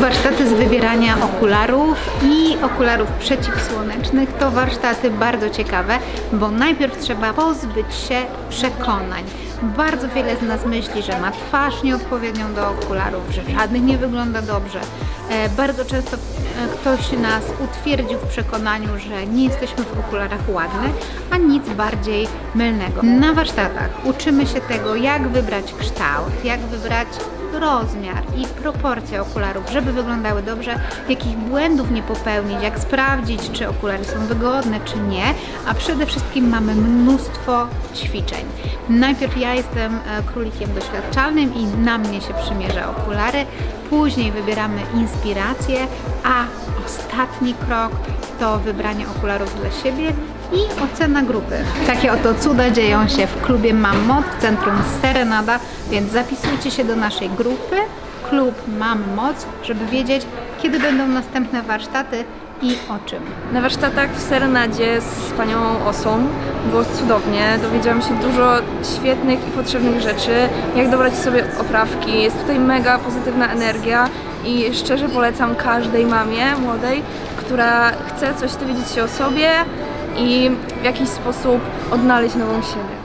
Warsztaty z wybierania okularów i okularów przeciwsłonecznych to warsztaty bardzo ciekawe, bo najpierw trzeba pozbyć się przekonań. Bardzo wiele z nas myśli, że ma twarz nieodpowiednią do okularów, że żadnych nie wygląda dobrze. E, Bardzo często e, ktoś nas utwierdził w przekonaniu, że nie jesteśmy w okularach ładne, a nic bardziej mylnego. Na warsztatach uczymy się tego, jak wybrać kształt, jak wybrać rozmiar i proporcje okularów, żeby wyglądały dobrze, jakich błędów nie popełnić, jak sprawdzić, czy okulary są wygodne, czy nie, a przede wszystkim mamy mnóstwo ćwiczeń. Najpierw ja jestem e, królikiem doświadczalnym i na mnie się przymierza okulary, później wybieramy inspirację, a ostatni krok to wybranie okularów dla siebie i ocena grupy. Takie oto cuda dzieją się w klubie Mam w centrum Serenada, więc zapisujcie się do naszej grupy Klub Mam Moc, żeby wiedzieć, kiedy będą następne warsztaty i o czym. Na warsztatach w Serenadzie z panią Osą było cudownie. Dowiedziałam się dużo świetnych i potrzebnych rzeczy, jak dobrać sobie oprawki. Jest tutaj mega pozytywna energia i szczerze polecam każdej mamie młodej, która chce coś dowiedzieć się o sobie i w jakiś sposób odnaleźć nową siebie.